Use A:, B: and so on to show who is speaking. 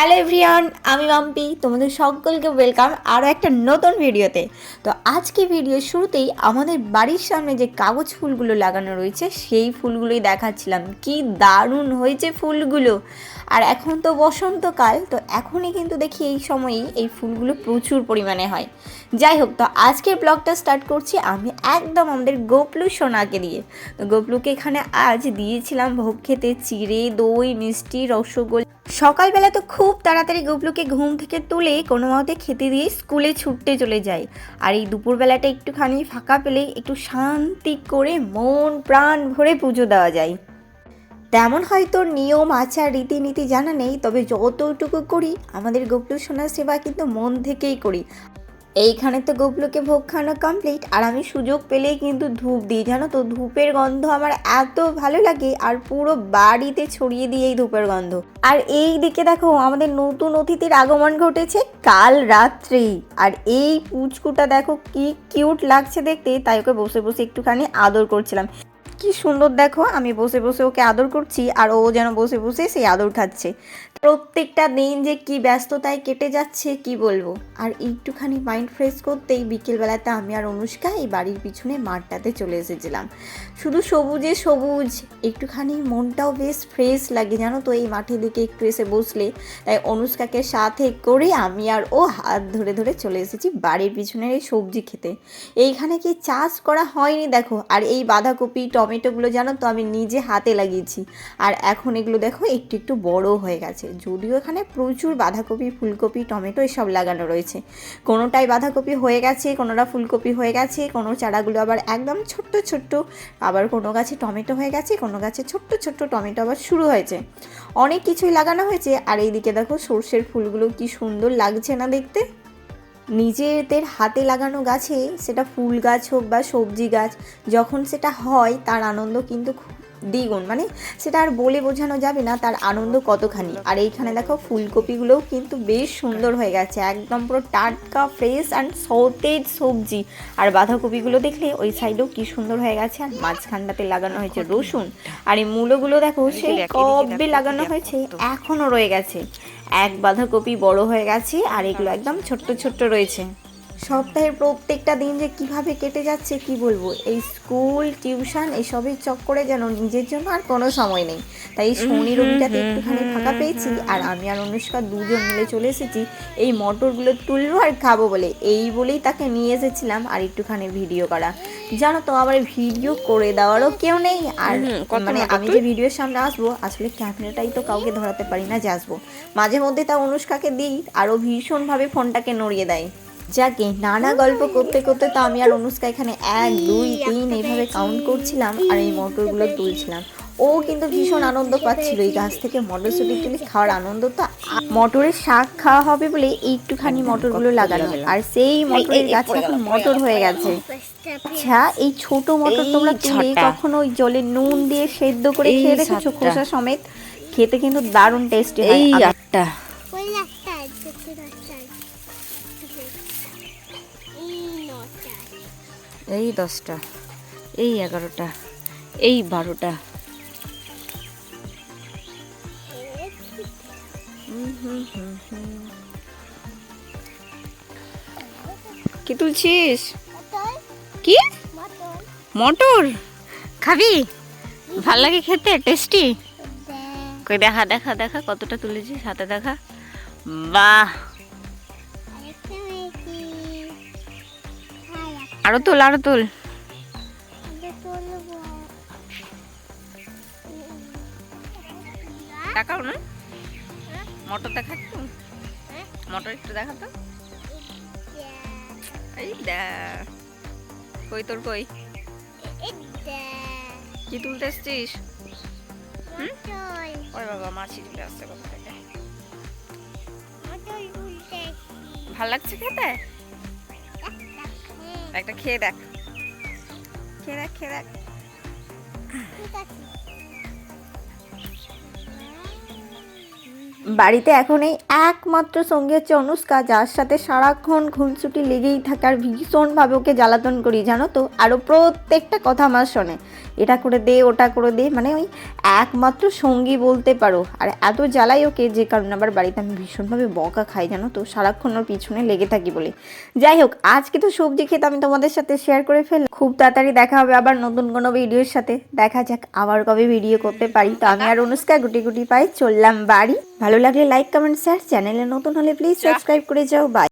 A: Hello everyone, আমি মাম্পি। তোমাদের সকলকে ওয়েলকাম আরও একটা নতুন ভিডিওতে। তো আজকে ভিডিওর শুরুতেই আমাদের বাড়ির সামনে যে কাগজ ফুলগুলো লাগানো রয়েছে, সেই ফুলগুলোই দেখাচ্ছিলাম। কি দারুণ হয়েছে ফুলগুলো। আর এখন তো বসন্তকাল, তো এখনই কিন্তু দেখি এই সময়ই এই ফুলগুলো প্রচুর পরিমাণে হয়। যাই হোক, তো আজকের ব্লগটা স্টার্ট করছি আমি একদম আমাদের গোপলু সোনাকে দিয়ে। তো গোপলুকে এখানে আজ দিয়েছিলাম ভোগ খেতে, চিড়ে, দই, মিষ্টি, রসগোল্লা। সকালবেলা তো খুব তাড়াতাড়ি গুবলুকে ঘুম থেকে তুলে কোনো মতে খেতে দিয়ে স্কুলে ছুটতে চলে যায়। আর এই দুপুরবেলাটা একটুখানি ফাঁকা পেলে একটু শান্তি করে মন প্রাণ ভরে পুজো দেওয়া যায়। তেমন হয়তো নিয়ম, আচার, রীতিনীতি জানা নেই, তবে যতটুকু করি, আমাদের গোপলু সোনার সেবা কিন্তু মন থেকেই করি। এইখানে তো গোপলুকে ভোগ খাওয়ানো কমপ্লিট আর আমি সুযোগ পেলেই কিন্তু ধূপ দিই, জানো তো? ধূপের গন্ধ আমার এত ভালো লাগে, আর পুরো বাড়িতে ছড়িয়ে দিই এই ধূপের গন্ধ। আর এই দিকে দেখো, আমাদের নতুন অতিথির আগমন ঘটেছে কাল রাত্রেই। আর এই পুচকুটা দেখো কি কিউট লাগছে দেখতে, তাই ওকে বসে বসে একটুখানি আদর করছিলাম। কি সুন্দর দেখো, আমি বসে বসে ওকে আদর করছি আর ও যেন বসে বসে সেই আদর খাচ্ছে। প্রত্যেকটা দিন যে কি ব্যস্ততায় কেটে যাচ্ছে, কি বলব? আর একটুখানি মাইন্ড ফ্রেশ করতেই বিকেলবেলাতে আমি আর অনুষ্কা এই বাড়ির পিছনে মাঠটাতে চলে এসেছিলাম। শুধু সবুজে সবুজ, একটুখানি মনটাও বেশ ফ্রেশ লাগে জানো তো এই মাঠের দিকে একটু এসে বসলে। তাই অনুষ্কাকে সাথে করে আমি আর ও হাত ধরে ধরে চলে এসেছি বাড়ির পিছনের এই সবজি খেতে। এইখানে কি চাষ করা হয়নি দেখো, আর এই বাঁধাকপি টমেটোগুলো জানো তো আমি নিজে হাতে লাগিয়েছি। আর এখন এগুলো দেখো একটু একটু বড় হয়ে গেছে। যদিও এখানে প্রচুর বাঁধাকপি, ফুলকপি, টমেটো এসব লাগানো রয়েছে। কোনোটাই বাঁধাকপি হয়ে গেছে, কোনোটা ফুলকপি হয়ে গেছে, কোনো চারাগুলো আবার একদম ছোট্ট ছোট্ট, আবার কোনো গাছে টমেটো হয়ে গেছে, কোনো গাছে ছোট্ট ছোট্ট টমেটো আবার শুরু হয়েছে। অনেক কিছুই লাগানো হয়েছে, আর এইদিকে দেখো সর্ষের ফুলগুলো কি সুন্দর লাগছে না দেখতে? নিজেদের হাতে লাগানো গাছে, সেটা ফুল গাছ হোক বা সবজি গাছ, যখন সেটা হয়, তার আনন্দ কিন্তু খুব দ্বিগুণ। মানে সেটা আর বলে বোঝানো যাবে না তার আনন্দ কতখানি। আর এইখানে দেখো ফুলকপিগুলোও কিন্তু বেশ সুন্দর হয়ে গেছে একদম পুরো টাটকা ফ্রেশ অ্যান্ড সতেজ সবজি। আর বাঁধাকপিগুলো দেখলে ওই সাইডেও কি সুন্দর হয়ে গেছে আর মাঝখানটাতে লাগানো হয়েছে রসুন। আর এই মূলোগুলো দেখো সেই কবে লাগানো হয়েছে এখনও রয়ে গেছে। এক বাঁধাকপি বড় হয়ে গেছে আর এগুলো একদম ছোট্ট ছোট্ট রয়েছে। সপ্তাহের প্রত্যেকটা দিন যে কীভাবে কেটে যাচ্ছে কি বলব? এই স্কুল টিউশন এসবের চক্করে যেন নিজের জন্য আর কোনো সময় নেই। তাই শনি রবিটাতে একটুখানি ফাঁকা পেয়েছি আর আমি আর অনুষ্কা দুজন মিলে চলে এসেছি। এই মটরগুলো তুলবো আর খাব বলে। এই বলেই তাকে নিয়ে এসেছিলাম আর একটুখানি ভিডিও করা। জানো তো আবার ভিডিও করে দেওয়ারও কেউ নেই। আর মানে আমি যে ভিডিওর সামনে আসব আসলে ক্যামেরাটাই তো কাউকে ধরাতে পারি না যে আসব। মাঝে মধ্যে তা অনুষ্কাকে দিই আরও ভীষণভাবে ফোনটাকে নড়িয়ে দেয়। যাকে নানা গল্প করতে করতে তো আমি আর অনুষ্কা এখানে এক দুই তিন এইভাবে কাউন্ট করছিলাম আর এই মটরগুলো তুলছিলাম। ও কিন্তু ভীষণ আনন্দ পাচ্ছিল এই গাছ থেকে মটরশুঁটি তুলে খাওয়ার আনন্দ তো মটরের শাক খাওয়া হবে বলে একটুখানি মটরগুলো লাগানো আর সেই মটরের গাছে এখন মটর হয়ে গেছে। আচ্ছা এই ছোট মটর তোমরা তুলে কখনো ওই জলে নুন দিয়ে সেদ্ধ করে খেয়ে দেখেছ খোসা সমেত? খেতে কিন্তু দারুণ টেস্টি হয়।
B: এই আটটা।
C: এই
B: দশটা এই এগারোটা এই বারোটা। কি তুলছিস? কি?
C: মটর।
B: মটর খাবি? ভালো লাগে খেতে? টেস্টি? কই দেখা দেখা দেখা কতটা তুলেছিস হাতে দেখা। বাহ! আরও তুল আরও তুল। দেখাও না। মটর দেখা একটু মটর একটু দেখা তো এই কই তোর কই? কি তুলতে এসছিস? ওই বাবা মাছি চলে আসছে কোথা থেকে? ভালো লাগছে খেতে? একটা খেয়ে দেখ। খেয়ে দেখ খেয়ে দেখ।
C: ঠিক আছে।
A: বাড়িতে এখন এই একমাত্র সঙ্গী হচ্ছে অনুষ্কা, যার সাথে সারাক্ষণ খুনসুটি লেগেই থাকে আর ভীষণভাবে ওকে জ্বালাতন করি, জানো তো? আরও প্রত্যেকটা কথা আমার শোনে। এটা করে দে, ওটা করে দে মানে ওই একমাত্র সঙ্গী বলতে পারো। আর এত জ্বালাই ওকে যে কারণে আবার বাড়িতে আমি ভীষণভাবে বকা খাই, জানো তো? সারাক্ষণ ওর পিছনে লেগে থাকি বলে। যাই হোক, আজকে তো সবজি খেতে আমি তোমাদের সাথে শেয়ার করে ফেল খুব তাড়াতাড়ি দেখা হবে আবার নতুন কোনো ভিডিওর সাথে। দেখা যাক আবার কবে ভিডিও করতে পারি। তো আমি আর অনুষ্কা গুটি গুটি পাই চললাম বাড়ি। ভালো লাগলে লাইক কমেন্ট শেয়ার চ্যানেলে নতুন হলে প্লিজ সাবস্ক্রাইব করে যাও। বাই